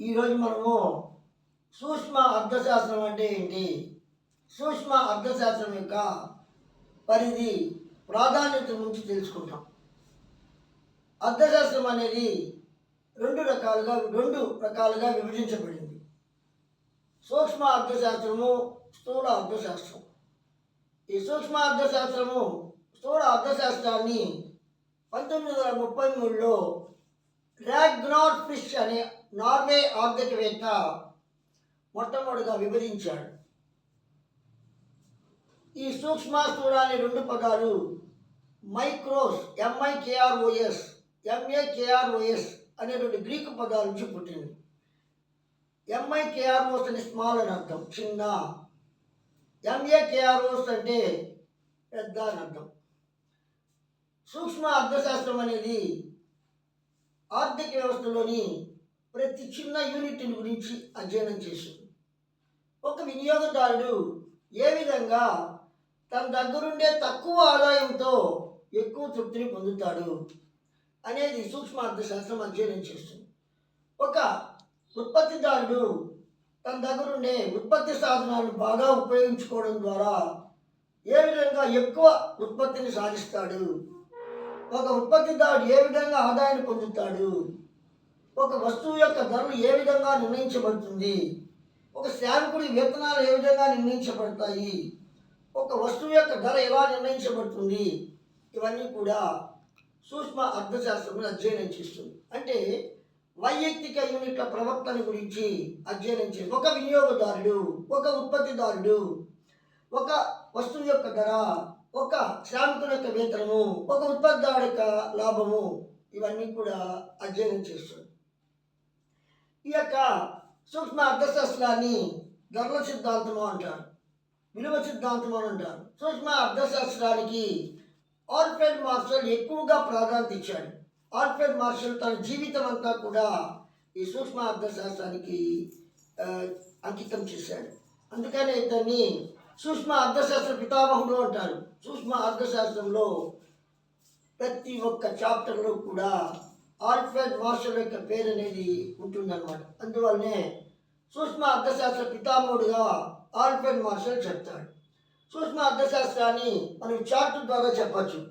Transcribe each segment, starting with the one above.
ఈరోజు మనము సూక్ష్మ అర్థశాస్త్రం అంటే ఏంటి? సూక్ష్మ అర్థశాస్త్రం యొక్క పరిధి ప్రాధాన్యత గురించి తెలుసుకుంటాం. అర్థశాస్త్రం అనేది రెండు రకాలుగా రెండు రకాలుగా విభజించబడింది. సూక్ష్మ అర్థశాస్త్రము స్థూల అర్థశాస్త్రం. ఈ సూక్ష్మ అర్థశాస్త్రము స్థూల అర్థశాస్త్రాన్ని పంతొమ్మిది వందల ముప్పై మూడులో ర్యాగ్నార్ ఫిష్ అనే నార్వే ఆర్థికవేత్త మొట్టమొదటిగా విభజించాడు. ఈ సూక్ష్మ స్థూల అనే రెండు పదాలు మైక్రోస్ ఎంఐకేఆర్ఓఎస్ ఎంఏకేఆర్ఓఎస్ అనేటువంటి గ్రీకు పదాల నుంచి పుట్టింది ఎంఐకేఆర్ఓస్ అని స్మాల్ అని అర్థం చిన్న. ఎంఏకేఆర్ఓస్ అంటే పెద్ద అని అర్థం. సూక్ష్మ అర్థశాస్త్రం అనేది ఆర్థిక వ్యవస్థలోని ప్రతి చిన్న యూనిట్ని గురించి అధ్యయనం చేసింది. ఒక వినియోగదారుడు ఏ విధంగా తన దగ్గరుండే తక్కువ ఆదాయంతో ఎక్కువ తృప్తిని పొందుతాడు అనేది సూక్ష్మ అర్థశాస్త్రం అధ్యయనం చేస్తుంది. ఒక ఉత్పత్తిదారుడు తన దగ్గరుండే ఉత్పత్తి సాధనాలను బాగా ఉపయోగించుకోవడం ద్వారా ఏ విధంగా ఎక్కువ ఉత్పత్తిని సాధిస్తాడు ఒక ఉత్పత్తిదారుడు ఏ విధంగా ఆదాయాన్ని పొందుతాడు? ఒక వస్తువు యొక్క ధరలు ఏ విధంగా నిర్ణయించబడుతుంది? ఒక శ్రామికుడి వేతనాలు ఏ విధంగా నిర్ణయించబడతాయి? ఒక వస్తువు యొక్క ధర ఎలా నిర్ణయించబడుతుంది? ఇవన్నీ కూడా సూక్ష్మ అర్థశాస్త్రం అధ్యయనం చేస్తుంది. అంటే వైయక్తిక యూనిట్ల ప్రవర్తన గురించి అధ్యయనం చేస్తుంది. ఒక వినియోగదారుడు ఒక ఉత్పత్తిదారుడు ఒక వస్తువు యొక్క ధర ఒక శ్రామికుల యొక్క వేతనము ఒక ఉత్పత్తిదారు యొక్క లాభము ఇవన్నీ కూడా అధ్యయనం చేస్తుంది. ఈ యొక్క సూక్ష్మ అర్థశాస్త్రాన్ని ధరల సిద్ధాంతము అంటారు. విలువ సిద్ధాంతం అని అంటారు. సూక్ష్మ అర్థశాస్త్రానికి ఆల్ఫ్రెడ్ మార్షల్ ఎక్కువగా ప్రాధాన్యత ఇచ్చాడు. ఆల్ఫ్రెడ్ మార్షల్ తన జీవితం అంతా కూడా ఈ సూక్ష్మ అర్థశాస్త్రానికి అంకితం చేశాడు. అందుకనే ఇతన్ని సూక్ష్మ అర్థశాస్త్ర పితామహుడు అంటారు. సూక్ష్మ అర్థశాస్త్రంలో ప్రతి ఒక్క చాప్టర్లో కూడా ఆల్ఫ్రెడ్ మార్షల్ యొక్క పేరు అనేది ఉంటుందన్నమాట. అందువల్లనే సూక్ష్మ అర్థశాస్త్ర పితామహుడుగా ఆల్ఫ్రెడ్ మార్షల్ చెప్తాడు. సూక్ష్మ అర్థశాస్త్రాన్ని మనం చార్ట్ ద్వారా చెప్పచ్చు.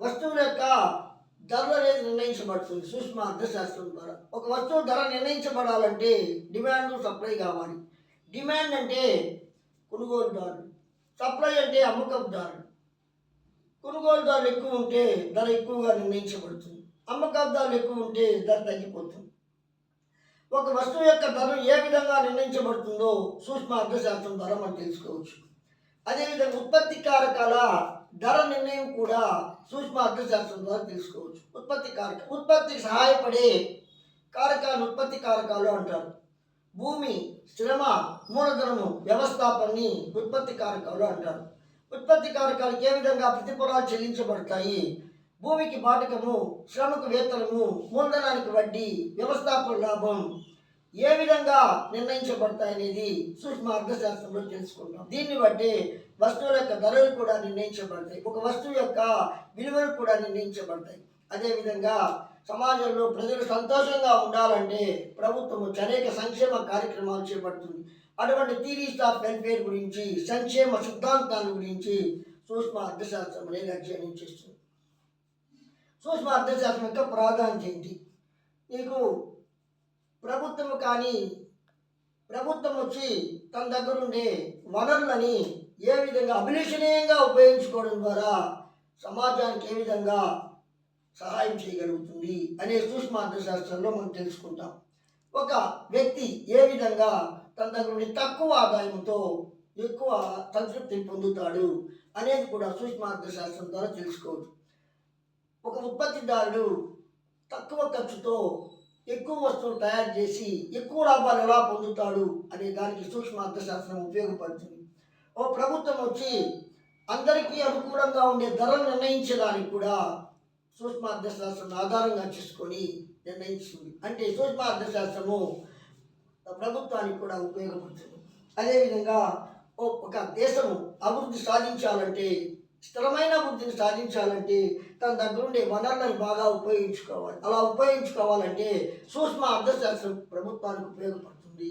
వస్తువుల యొక్క ధర అనేది నిర్ణయించబడుతుంది సూక్ష్మ అర్థశాస్త్రం ద్వారా. ఒక వస్తువు ధర నిర్ణయించబడాలంటే డిమాండ్ సప్లై కావాలి. డిమాండ్ అంటే కొనుగోలుదారు. సప్లై అంటే అమ్మకందారులు కొనుగోలుదారులు ఎక్కువ ఉంటే ధర ఎక్కువగా నిర్ణయించబడుతుంది. అమ్మకందారులు ఎక్కువ ఉంటే ధర తగ్గిపోతుంది. ఒక వస్తువు యొక్క ధర ఏ విధంగా నిర్ణయించబడుతుందో సూక్ష్మ అర్థశాస్త్రం ద్వారా మనం తెలుసుకోవచ్చు. అదేవిధంగా ఉత్పత్తి కారకాల ధర నిర్ణయం కూడా సూక్ష్మ అర్థశాస్త్రం ద్వారా తెలుసుకోవచ్చు. ఉత్పత్తి కారక ఉత్పత్తికి సహాయపడే కారకాలు ఉత్పత్తి కారకాలు అంటారు. భూమి శ్రమ మూలధనము వ్యవస్థాపనని ఉత్పత్తి కారకాలు అంటారు. ఉత్పత్తి కారకాలకు ఏ విధంగా ప్రతిఫలాలు చెల్లించబడతాయి? భూమికి బాటకము శ్రమకు వేతనము మూలధనానికి వడ్డీ వ్యవస్థాపన లాభం ఏ విధంగా నిర్ణయించబడతాయి అనేది సూక్ష్మ అర్థశాస్త్రంలో తెలుసుకుంటాం దీన్ని బట్టి వస్తువుల యొక్క ధరలు కూడా నిర్ణయించబడతాయి. ఒక వస్తువు యొక్క విలువలు కూడా నిర్ణయించబడతాయి. అదేవిధంగా సమాజంలో ప్రజలు సంతోషంగా ఉండాలంటే ప్రభుత్వం వచ్చి అనేక సంక్షేమ కార్యక్రమాలు చేపడుతుంది. అటువంటి థీరీస్ ఆఫ్ వెల్ఫేర్ గురించి సంక్షేమ సిద్ధాంతాల గురించి సూక్ష్మ అర్థశాస్త్రం అనేది అధ్యయనం చేస్తుంది. సూక్ష్మ అర్థశాస్త్రం యొక్క ప్రాధాన్యత ఏంటి? నీకు ప్రభుత్వం కానీ ప్రభుత్వం వచ్చి తన దగ్గర ఉండే వనరులని ఏ విధంగా అభిలషణీయంగా ఉపయోగించుకోవడం ద్వారా సమాజానికి ఏ విధంగా సహాయం చేయగలుగుతుంది అనే సూక్ష్మ అర్థశాస్త్రంలో మనం తెలుసుకుంటాం. ఒక వ్యక్తి ఏ విధంగా తన దగ్గర తక్కువ ఆదాయంతో ఎక్కువ సంతృప్తిని పొందుతాడు అనేది కూడా సూక్ష్మ అర్థశాస్త్రం ద్వారా తెలుసుకోవచ్చు. ఒక ఉత్పత్తిదారుడు తక్కువ ఖర్చుతో ఎక్కువ వస్తువులు తయారు చేసి ఎక్కువ లాభాలు ఎలా పొందుతాడు అనే దానికి సూక్ష్మ అర్థశాస్త్రం ఉపయోగపడుతుంది. ఓ ప్రభుత్వం వచ్చి అందరికీ అనుకూలంగా ఉండే ధరలు నిర్ణయించడానికి కూడా సూక్ష్మ అర్థశాస్త్రం ఆధారంగా చేసుకొని నిర్ణయిస్తుంది అంటే సూక్ష్మ అర్థశాస్త్రము ప్రభుత్వానికి కూడా ఉపయోగపడుతుంది. అదేవిధంగా ఒక దేశము అభివృద్ధి సాధించాలంటే స్థిరమైన అభివృద్ధిని సాధించాలంటే తన దగ్గరుండే వనరులను బాగా ఉపయోగించుకోవాలి. అలా ఉపయోగించుకోవాలంటే సూక్ష్మ అర్థశాస్త్రం ప్రభుత్వానికి ఉపయోగపడుతుంది.